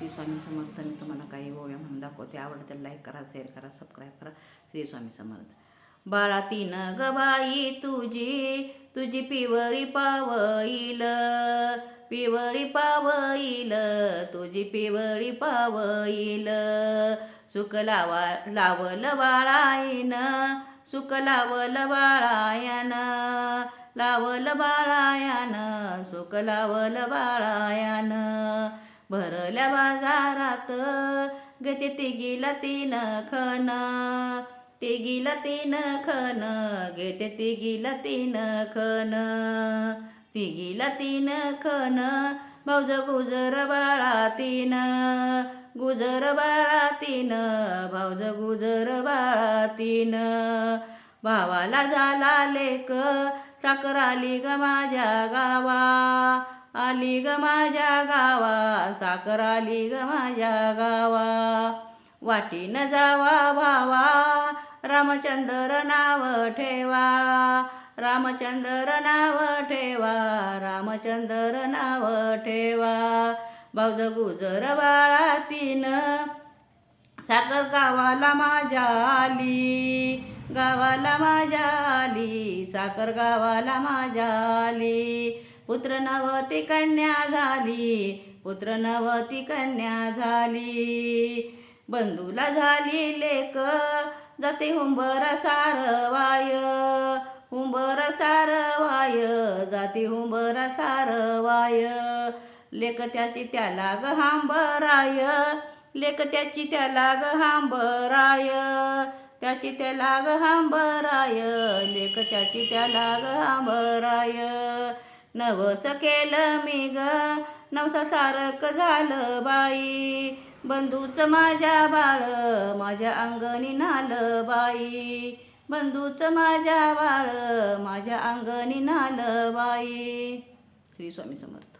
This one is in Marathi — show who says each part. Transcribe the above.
Speaker 1: श्री स्वामी समर्थ मी तुम्हाला काही ओव्या म्हणून दाखवते. आवडते लाईक करा शेअर करा सबस्क्राईब करा. श्री स्वामी समर्थ. बाळा तीन गबाई तुझी तुझी पिवळी पावईल पिवळी पावईल तुझी पिवळी पावईल. सुख लावा लावल बाळायन सुख लावल बाळायन लावल बाळायन सुख लावल बाळायन. भरल्या बाजारात. घेते तिघीला तीन खण तिघीला तीन खण घेते तिघीला तीन खण तिघीला तीन खण भाऊज गुजर बाळा तीन गुजर बाळा तीन भाऊज गुजर बाळा तीन भावाला झाला लेक साखर आली ग माझ्या गावा. आली ग माझ्या गावा साखर आली ग माझ्या गावा. वाटीनं जावा भावा रामचंद्र नाव ठेवा. रामचंद्र नाव ठेवा रामचंद्र नाव ठेवा. भाऊज गुजर बाळा तीन साखर गावाला माझ्या आली. गावाला माझ्या आली साखर गावाला माझ्या आली. पुत्र नवती कन्या झाली पुत्र नवती कन्या झाली. बंधूला झाली लेक जाते हुंबर सारवाय हुंबर सारवाय जाते हुंबर सारवाय लेक त्याची त्याला ग हांबराय लेक त्याची त्याला ग हांबराय. त्याची त्याला ग हांबराय लेक त्याची त्याला ग हांबराय. नवस केलं मी ग. नवसा सारक झालं बाई. बंधूच माझ्या बाळ माझ्या अंगणी नाल बाई. बंधूच माझ्या बाळ माझ्या अंगणी नाल बाई. श्री स्वामी समर्थ.